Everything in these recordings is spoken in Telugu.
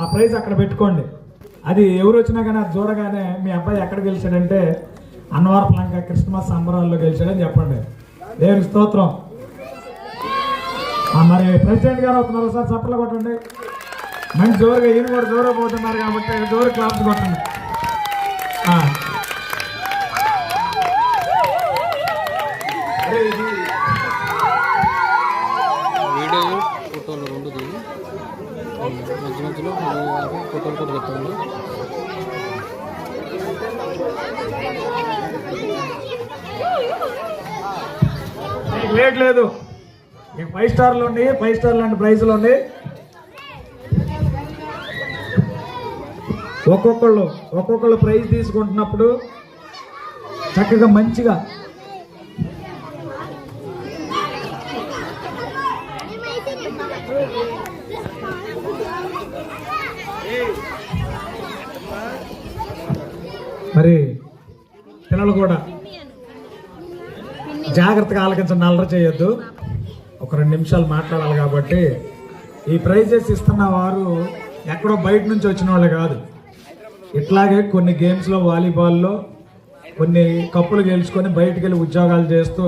ఆ ప్రైజ్ అక్కడ పెట్టుకోండి. అది ఎవరు వచ్చినా కానీ అది చూడగానే మీ అబ్బాయి ఎక్కడ గెలిచాడంటే అన్నవరపలంక క్రిస్మస్ సంబరాల్లో గెలిచాడని చెప్పండి. దేవుని స్తోత్రం. మరి ప్రెసిడెంట్ గారు అవుతున్నారు సార్ చప్పట్లు కొట్టండి. మంచి జోరుగా ఈయన కూడా జోరు పోతున్నారు కాబట్టి జోరు క్లాప్స్ కొట్టండి. వీడియో ఫోటోలు రెండు మధ్య మధ్యలో ఫోటోలు కూడా పెట్టండి లేట్ లేదు. మీకు ఫైవ్ స్టార్లు ఉంది ఫైవ్ స్టార్ లాంటి ప్రైజ్లు ఉండి ఒక్కొక్కళ్ళు ఒక్కొక్కళ్ళు ప్రైజ్ తీసుకుంటున్నప్పుడు చక్కగా మంచిగా మరి పిల్లలు కూడా జాగ్రత్తగా ఆలకించండి అల్లరి చేయొద్దు. ఒక రెండు నిమిషాలు మాట్లాడాలి కాబట్టి ఈ ప్రైజెస్ ఇస్తున్న వారు ఎక్కడో బయట నుంచి వచ్చిన వాళ్ళు కాదు. ఇట్లాగే కొన్ని గేమ్స్లో వాలీబాల్లో కొన్ని కప్పులు గెలుచుకొని బయటికి వెళ్ళి ఉద్యోగాలు చేస్తూ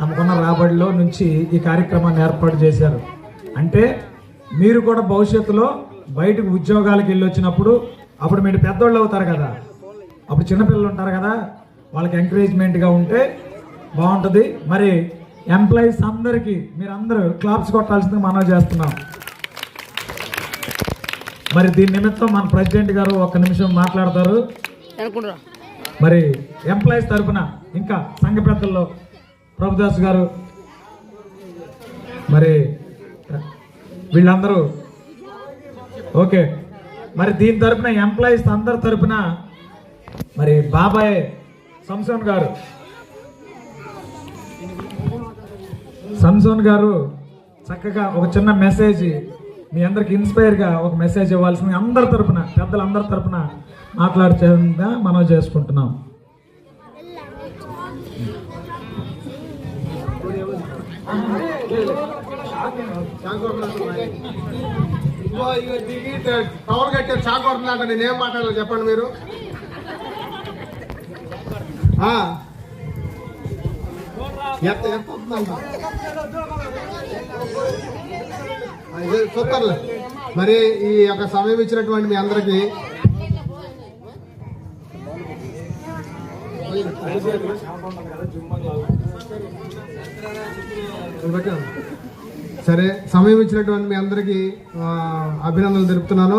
తమకున్న రాబడిలో నుంచి ఈ కార్యక్రమాన్ని ఏర్పాటు చేశారు. అంటే మీరు కూడా భవిష్యత్తులో బయటకు ఉద్యోగాలకు వెళ్ళి వచ్చినప్పుడు అప్పుడు మీరు పెద్దోళ్ళు అవుతారు కదా. అప్పుడు చిన్నపిల్లలు ఉంటారు కదా. వాళ్ళకి ఎంకరేజ్మెంట్గా ఉంటే బాగుంటుంది. మరి ఎంప్లాయీస్ అందరికీ మీరు అందరూ క్లాప్స్ కొట్టాల్సిందిగా మనం చేస్తున్నాం. మరి దీని నిమిత్తం మన ప్రెసిడెంట్ గారు ఒక నిమిషం మాట్లాడతారు. మరి ఎంప్లాయీస్ తరపున ఇంకా సంఘ పెద్దల్లో ప్రభుదాస్ గారు. మరి వీళ్ళందరూ. ఓకే. మరి దీని తరపున ఎంప్లాయీస్ అందరి తరపున మరి బాబాయ్ సంసోన్ గారు. సంసోన్ గారు చక్కగా ఒక చిన్న మెసేజ్ మీ అందరికి ఇన్స్పైర్గా ఒక మెసేజ్ ఇవ్వాల్సింది అందరి తరపున పెద్దలందరి తరపున మాట్లాడుతుందా మనం చేసుకుంటున్నాం. ఇదిగో ఇగో దిగి టవర్ కట్టారు కొడుతున్నట్ట నేనేం మాట్లాడాలి చెప్పండి మీరు. ఎంత ఎంత వస్తుందంట? మరి ఈ యొక్క సమయం ఇచ్చినటువంటి మీ అందరికి సరే సమయం ఇచ్చినటువంటి మీ అందరికీ అభినందనలు తెలుపుతున్నాను.